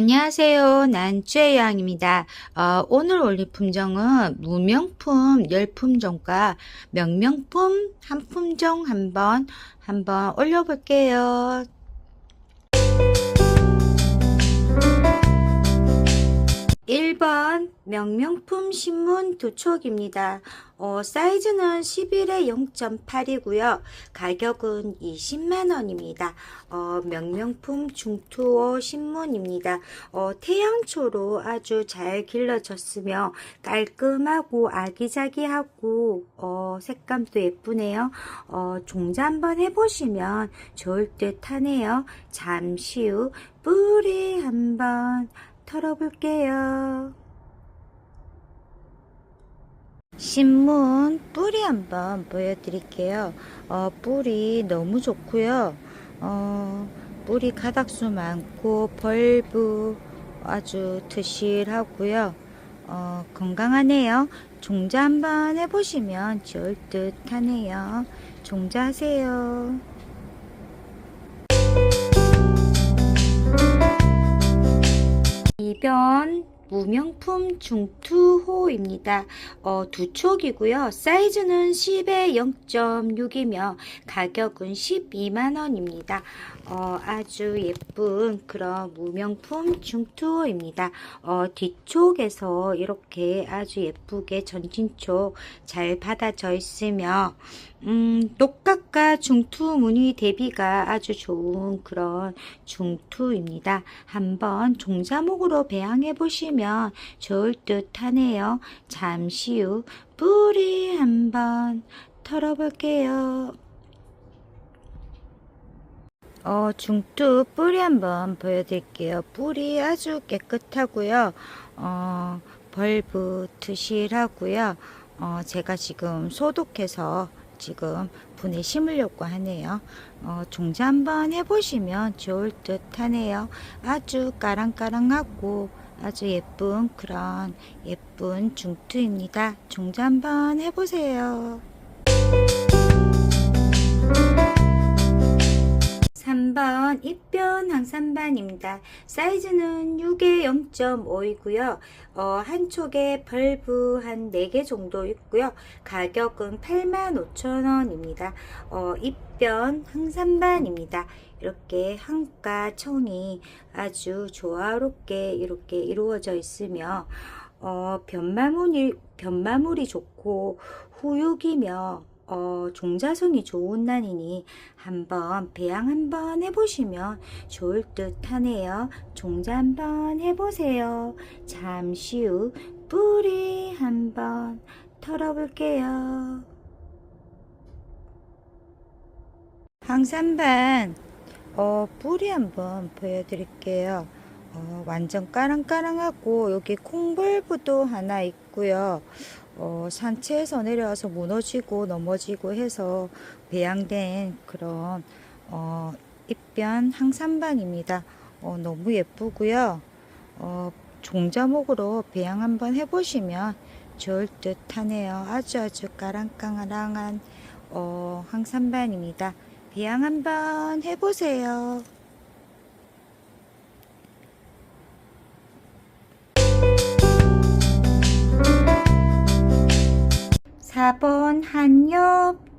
안녕하세요. 난 쯔양입니다. 어, 오늘 올릴 품종은 무명품 열품종과 명명품 한 품종 한번 한번 올려볼게요. 1번 명명품 신문 두 촉입니다. 어, 사이즈는 11에 0.8이고요. 가격은 20만원입니다. 어, 명명품 중투호 신문입니다. 어, 태양초로 아주 잘 길러졌으며 깔끔하고 아기자기하고 어, 색감도 예쁘네요. 어, 종자 한번 해보시면 좋을 듯 하네요. 잠시 후 뿌리 한번 털어볼게요. 신문 뿌리 한번 보여드릴게요. 어, 뿌리 너무 좋고요. 어, 뿌리 가닥수 많고 벌브 아주 드실하고요. 어, 건강하네요. 종자 한번 해보시면 좋을 듯 하네요. 종자 하세요. 2번 무명품 중투호입니다. 어, 두 촉이고요. 사이즈는 10에 0.6이며 가격은 12만원입니다. 어, 아주 예쁜 그런 무명품 중투호입니다. 어, 뒤쪽에서 이렇게 아주 예쁘게 전진촉 잘 받아져 있으며 음, 녹각과 중투 무늬 대비가 아주 좋은 그런 중투입니다. 한번 종자목으로 배양해 보시면 좋을 듯 하네요. 잠시 후 뿌리 한번 털어볼게요. 어, 중투 뿌리 한번 보여드릴게요. 뿌리 아주 깨끗하고요. 어, 벌브 드실하고요. 어, 제가 지금 소독해서 지금 분에 심으려고 하네요. 어, 종자 한번 해보시면 좋을 듯 하네요. 아주 까랑까랑하고 아주 예쁜 그런 예쁜 중투입니다. 종자 한번 해보세요. 3번 입변 항산반입니다. 사이즈는 6에 0.5이고요. 어, 한쪽에 벌브 한 4개 정도 있고요. 가격은 85,000원입니다. 어, 입변 항산반입니다. 이렇게 한가 청이 아주 조화롭게 이렇게 이루어져 있으며 어, 변마물이, 변마물이 좋고 후육이며 어, 종자성이 좋은 난이니 한번 배양 한번 해보시면 좋을 듯 하네요. 종자 한번 해보세요. 잠시 후 뿌리 한번 털어볼게요. 항산반 어, 뿌리 한번 보여드릴게요. 어, 완전 까랑까랑하고 여기 콩벌브도 하나 있고요. 어, 산체에서 내려와서 무너지고 넘어지고 해서 배양된 그런 어, 입변 항산반입니다. 어, 너무 예쁘고요. 어, 종자목으로 배양 한번 해보시면 좋을 듯 하네요. 아주 아주 까랑까랑한 어, 항산반입니다. 배양 한번 해보세요.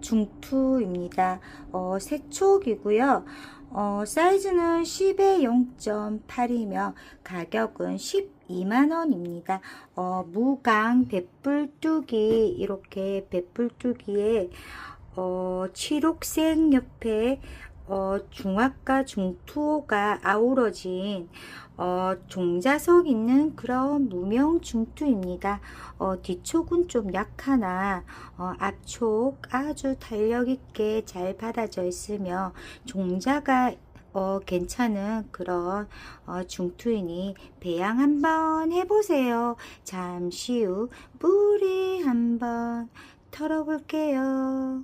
중투입니다. 어, 세촉이고요. 어, 사이즈는 10에 0.8이며 가격은 12만원입니다. 어, 무강 백불뚜기 이렇게 백불뚜기에 어, 칠옥색 옆에 어, 중화과 중투호가 아우러진 어, 종자석 있는 그런 무명 중투입니다. 어, 뒤촉은 좀 약하나 어, 앞촉 아주 탄력 있게 잘 받아져 있으며 종자가 어, 괜찮은 그런 어, 중투이니 배양 한번 해보세요. 잠시 후 뿌리 한번 털어볼게요.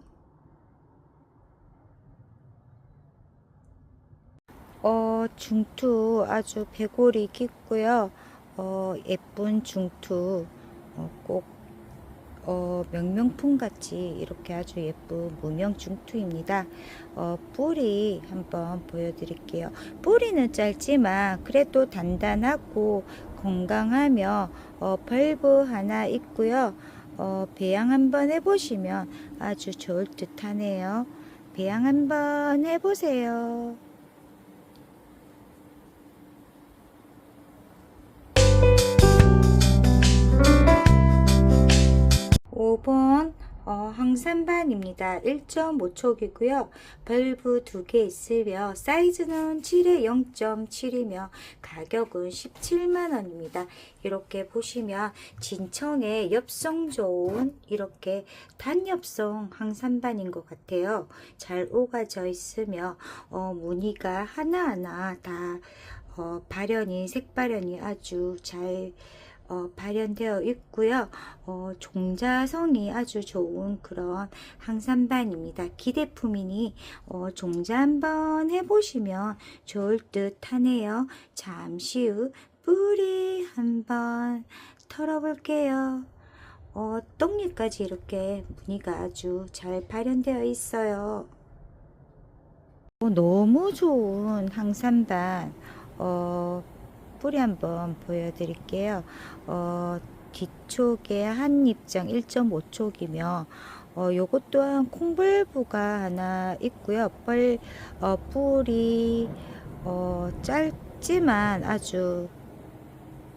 어, 중투 아주 배골이 깊고요. 어, 예쁜 중투 어, 꼭 어, 명명품 같이 이렇게 아주 예쁜 무명 중투입니다. 어, 뿌리 한번 보여드릴게요. 뿌리는 짧지만 그래도 단단하고 건강하며 어, 벌브 하나 있고요. 어, 배양 한번 해보시면 아주 좋을 듯 하네요. 배양 한번 해보세요. 03반입니다. 1.5촉이고요. 밸브 2개 있으며 사이즈는 7에 0.7이며 가격은 17만원입니다. 이렇게 보시면 진청에 엽성 좋은 이렇게 단엽성 항산반인 것 같아요. 잘 오가져 있으며 어, 무늬가 하나하나 다 어, 발현이 색발현이 아주 잘 어, 발현되어 있고요. 어, 종자성이 아주 좋은 그런 항산반입니다. 기대품이니 어, 종자 한번 해보시면 좋을 듯 하네요. 잠시 후 뿌리 한번 털어볼게요. 어, 똥잎까지 이렇게 무늬가 아주 잘 발현되어 있어요. 어, 너무 좋은 항산반. 어, 뿌리 한번 보여드릴게요. 어, 뒤쪽에 한 입장 1.5촉이며 어, 요것 또한 콩불부가 하나 있고요. 뻘, 어, 뿌리 어, 짧지만 아주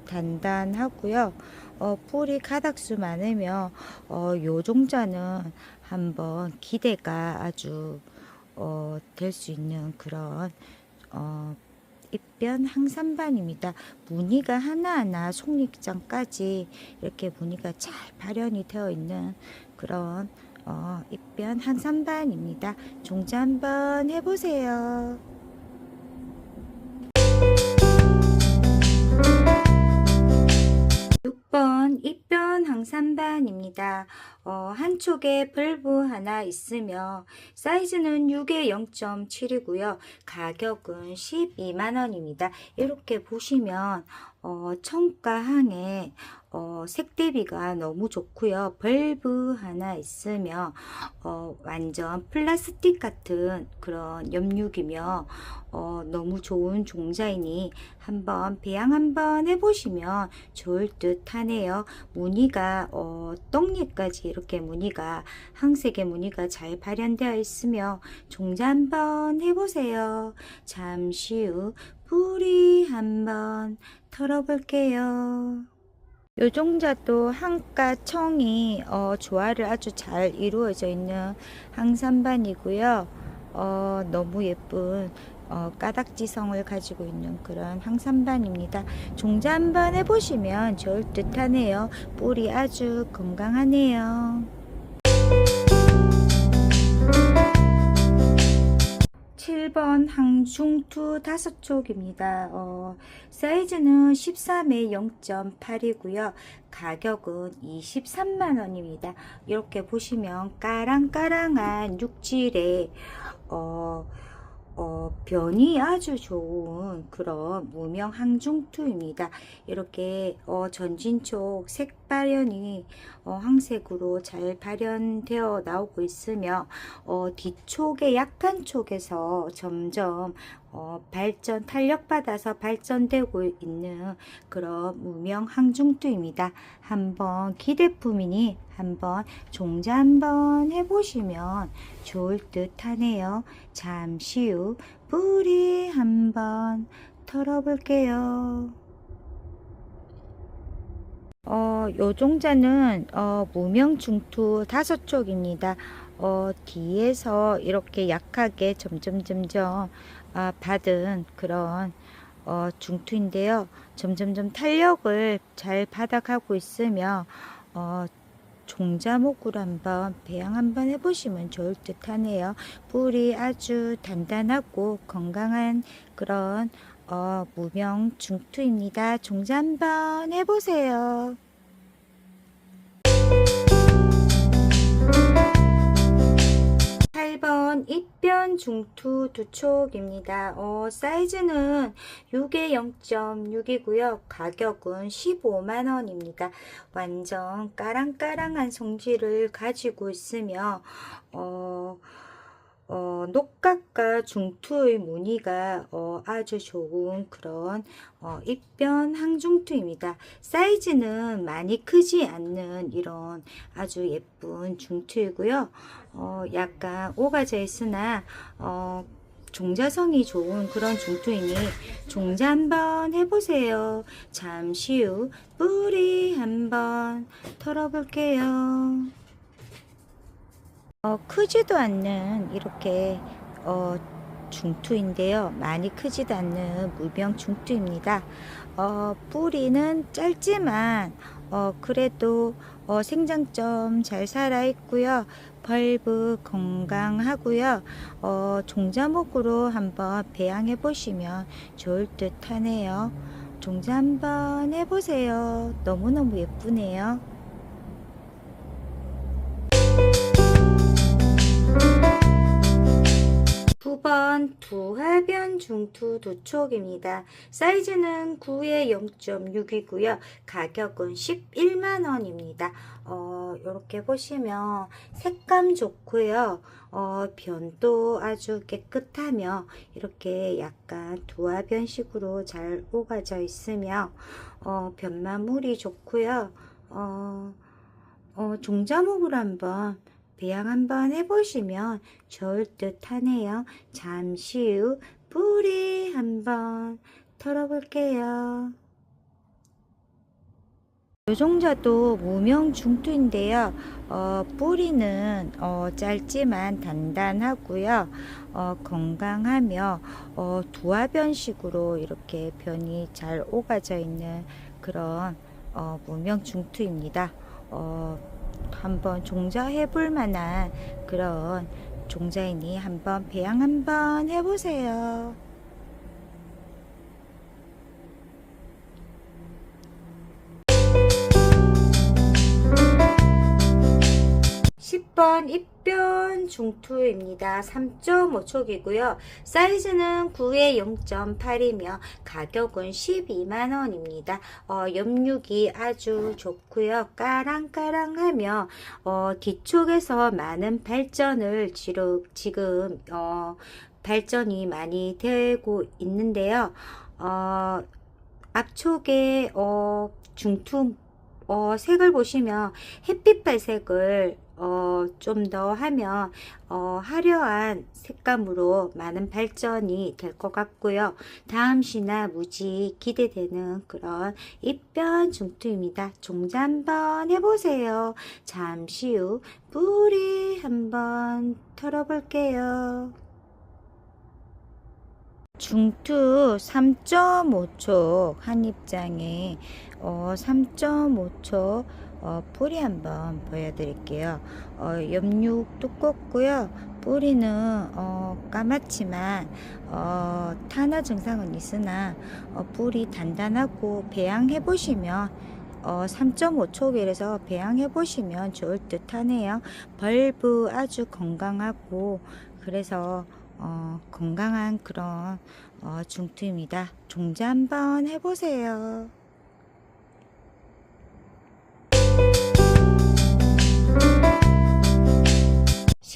단단하고요. 어, 뿌리 가닥수 많으며 어, 요 종자는 한번 기대가 아주 어, 될 수 있는 그런 어, 입변 항산반입니다. 무늬가 하나하나 속립장까지 이렇게 무늬가 잘 발현이 되어 있는 그런 어, 입변 항산반입니다. 종자 한번 해보세요. 6번 입변 항산반입니다. 어, 한쪽에 벌브 하나 있으며 사이즈는 6에 0.7이고요. 가격은 12만원입니다. 이렇게 보시면 어, 청가 항에 어, 색 대비가 너무 좋고요. 벌브 하나 있으며 어, 완전 플라스틱 같은 그런 염육이며 어, 너무 좋은 종자이니 한번 배양 한번 해보시면 좋을 듯 하네요. 무늬가 어, 떡잎까지 이렇게 무늬가 항색의 무늬가 잘 발현되어 있으며 종자 한번 해보세요. 잠시 후 뿌리 한번 털어볼게요. 요 종자도 한가 청이 어, 조화를 아주 잘 이루어져 있는 항산반이고요. 어, 너무 예쁜 어, 까닥지성을 가지고 있는 그런 항산반입니다. 종자 한번 해보시면 좋을 듯 하네요. 뿌리 아주 건강하네요. 7번 항중투 다섯 촉입니다. 어, 사이즈는 13에 0.8이고요. 가격은 23만원입니다. 이렇게 보시면 까랑까랑한 육질의 어, 어, 변이 아주 좋은 그런 무명 항중투입니다. 이렇게 어, 전진쪽 색 발현이 어, 황색으로 잘 발현되어 나오고 있으며 어, 뒤쪽의 약한 쪽에서 점점 어, 발전 탄력받아서 발전되고 있는 그런 무명 항중투입니다. 한번 기대품이니 한번 종자 한번 해보시면 좋을 듯 하네요. 잠시 후 뿌리 한번 털어볼게요. 어, 요 종자는 어, 무명 중투 다섯 쪽입니다. 어, 뒤에서 이렇게 약하게 점점 점점 아, 받은 그런 어, 중투인데요. 점점점 탄력을 잘 받아가고 있으며 어, 종자목으로 한번 배양 한번 해보시면 좋을 듯 하네요. 뿌리 아주 단단하고 건강한 그런 어, 무명 중투입니다. 종자 한번 해보세요. 8번 11번 입변 중투 두 촉입니다. 어, 사이즈는 6에 0.6이고요. 가격은 15만원입니다. 완전 까랑까랑한 성질을 가지고 있으며 어, 어, 녹각과 중투의 무늬가 어, 아주 좋은 그런 어, 입변 항중투입니다. 사이즈는 많이 크지 않는 이런 아주 예쁜 중투이고요. 어, 약간 오가져 있으나 어, 종자성이 좋은 그런 중투이니 종자 한번 해보세요. 잠시 후 뿌리 한번 털어볼게요. 어, 크지도 않는 이렇게 어, 중투인데요. 많이 크지도 않는 무병 중투입니다. 어, 뿌리는 짧지만 어, 그래도 어, 생장점 잘 살아 있고요. 벌브 건강하고요. 어, 종자목으로 한번 배양해 보시면 좋을 듯 하네요. 종자 한번 해보세요. 너무너무 예쁘네요. 9번 두하변 중투 두촉입니다. 사이즈는 9에 0.6이고요. 가격은 11만원입니다. 어, 이렇게 보시면 색감 좋고요. 어, 변도 아주 깨끗하며 이렇게 약간 두하변식으로 잘 오가져 있으며 어, 변마물이 좋고요. 어, 어, 종자목으로 한번 배양 한번 해보시면 좋을 듯 하네요. 잠시 후 뿌리 한번 털어볼게요. 요종자도 무명 중투인데요. 어, 뿌리는 어, 짧지만 단단하고요. 어, 건강하며 어, 두화변식으로 이렇게 변이 잘 오가져 있는 그런 어, 무명 중투입니다. 어, 한번 종자해 볼 만한 그런 종자이니 한번 배양 한번 해보세요. 10번 입변 중투입니다. 3.5촉이고요. 사이즈는 9에 0.8이며 가격은 12만원입니다. 어, 염육이 아주 좋고요. 까랑까랑하며 어, 뒤쪽에서 많은 발전을 지로, 지금 어, 발전이 많이 되고 있는데요. 어, 앞쪽에 어, 중투 어, 색을 보시면 햇빛 발 색을 어, 좀 더 하면 어, 화려한 색감으로 많은 발전이 될 것 같고요. 다음 시나 무지 기대되는 그런 입변 중투입니다. 종자 한번 해보세요. 잠시 후 뿌리 한번 털어볼게요. 중투 3.5초 한 입장에 어, 3.5초 어, 뿌리 한번 보여드릴게요. 어, 염육 두껍고요. 뿌리는 어, 까맣지만 어, 탄화 증상은 있으나 어, 뿌리 단단하고 배양해 보시면 어, 3.5초길에서 배양해 보시면 좋을 듯 하네요. 벌브 아주 건강하고 그래서 어, 건강한 그런 어, 중투입니다. 종자 한번 해보세요.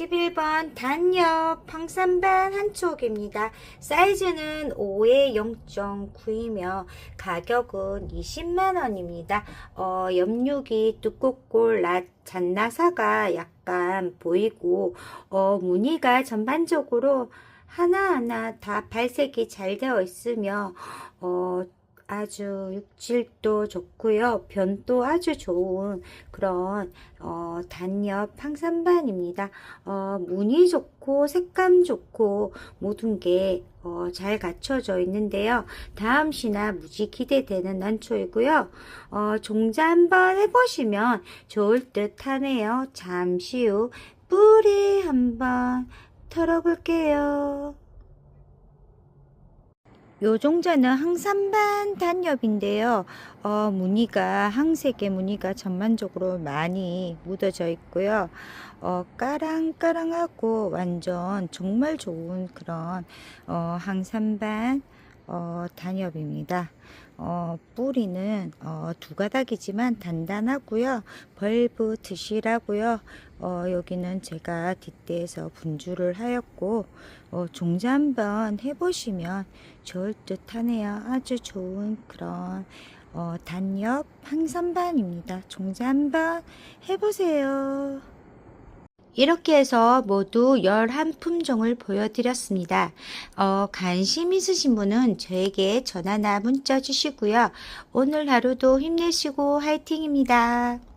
11번 단엽 황산반 한 촉입니다. 사이즈는 5에 0.9이며 가격은 20만원입니다. 어, 염육이 두껍고 라, 잔나사가 약간 보이고 어, 무늬가 전반적으로 하나하나 다 발색이 잘 되어 있으며 어, 아주 육질도 좋고요. 변도 아주 좋은 그런 어, 단엽 황산반입니다. 어, 무늬 좋고 색감 좋고 모든 게 어, 잘 갖춰져 있는데요. 다음 시나 무지 기대되는 난초이고요. 어, 종자 한번 해보시면 좋을 듯 하네요. 잠시 후 뿌리 한번 털어볼게요. 요 종자는 항산반 단엽인데요. 어, 무늬가 항색의 무늬가 전반적으로 많이 묻어져 있고요. 어, 까랑까랑하고 완전 정말 좋은 그런 어, 항산반 어, 단엽입니다. 어, 뿌리는 어, 두 가닥이지만 단단하고요. 벌브 드시라고요. 어, 여기는 제가 뒷대에서 분주를 하였고 어, 종자 한번 해보시면 좋을 듯 하네요. 아주 좋은 그런 어, 단엽 항산반입니다. 종자 한번 해보세요. 이렇게 해서 모두 11품종을 보여드렸습니다. 어, 관심 있으신 분은 저에게 전화나 문자 주시고요. 오늘 하루도 힘내시고 화이팅입니다.